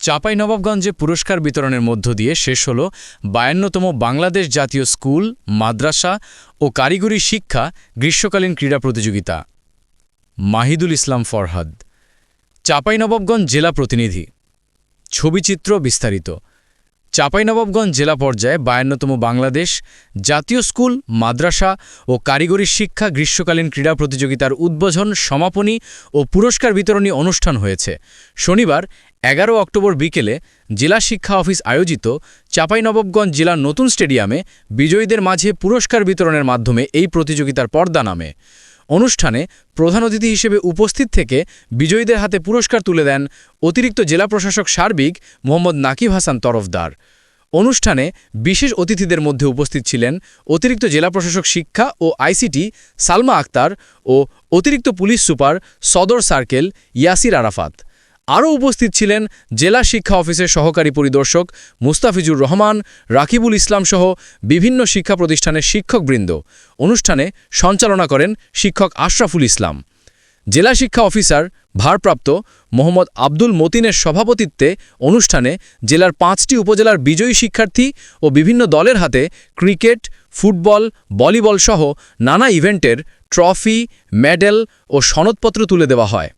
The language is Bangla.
চাঁপাইনবাবগঞ্জে পুরস্কার বিতরণের মধ্য দিয়ে শেষ হল বায়ান্নতম বাংলাদেশ জাতীয় স্কুল, মাদ্রাসা ও কারিগরি শিক্ষা গ্রীষ্মকালীন ক্রীড়া প্রতিযোগিতা। মাহিদুল ইসলাম ফরহাদ। চাঁপাইনবাবগঞ্জ জেলা প্রতিনিধি। ছবিচিত্র বিস্তারিত। চাঁপাইনবাবগঞ্জ জেলা পর্যায়ে বায়ান্নতম বাংলাদেশ জাতীয় স্কুল, মাদ্রাসা ও কারিগরি শিক্ষা গ্রীষ্মকালীন ক্রীড়া প্রতিযোগিতার উদ্বোধন, সমাপনী ও পুরস্কার বিতরণী অনুষ্ঠান হয়েছে। শনিবার এগারো অক্টোবর বিকেলে জেলা শিক্ষা অফিস আয়োজিত চাঁপাইনবাবগঞ্জ জেলার নতুন স্টেডিয়ামে বিজয়ীদের মাঝে পুরস্কার বিতরণের মাধ্যমে এই প্রতিযোগিতার পর্দা নামে। অনুষ্ঠানে প্রধান অতিথি হিসেবে উপস্থিত থেকে বিজয়ীদের হাতে পুরস্কার তুলে দেন অতিরিক্ত জেলা প্রশাসক সার্বিক মোহাম্মদ নাকিব হাসান তরফদার। অনুষ্ঠানে বিশেষ অতিথিদের মধ্যে উপস্থিত ছিলেন অতিরিক্ত জেলা প্রশাসক শিক্ষা ও আইসিটি সালমা আক্তার ও অতিরিক্ত পুলিশ সুপার সদর সার্কেল ইয়াসির আরাফাত। আরও উপস্থিত ছিলেন জেলা শিক্ষা অফিসের সহকারী পরিদর্শক মুস্তাফিজুর রহমান, রাকিবুল ইসলাম সহ বিভিন্ন শিক্ষা প্রতিষ্ঠানের শিক্ষকবৃন্দ। অনুষ্ঠানে সঞ্চালনা করেন শিক্ষক আশরাফুল ইসলাম। জেলা শিক্ষা অফিসার ভারপ্রাপ্ত মোহাম্মদ আব্দুল মতিনের সভাপতিত্বে অনুষ্ঠানে জেলার পাঁচটি উপজেলার বিজয়ী শিক্ষার্থী ও বিভিন্ন দলের হাতে ক্রিকেট, ফুটবল, ভলিবল সহ নানা ইভেন্টের ট্রফি, মেডেল ও সনদপত্র তুলে দেওয়া হয়।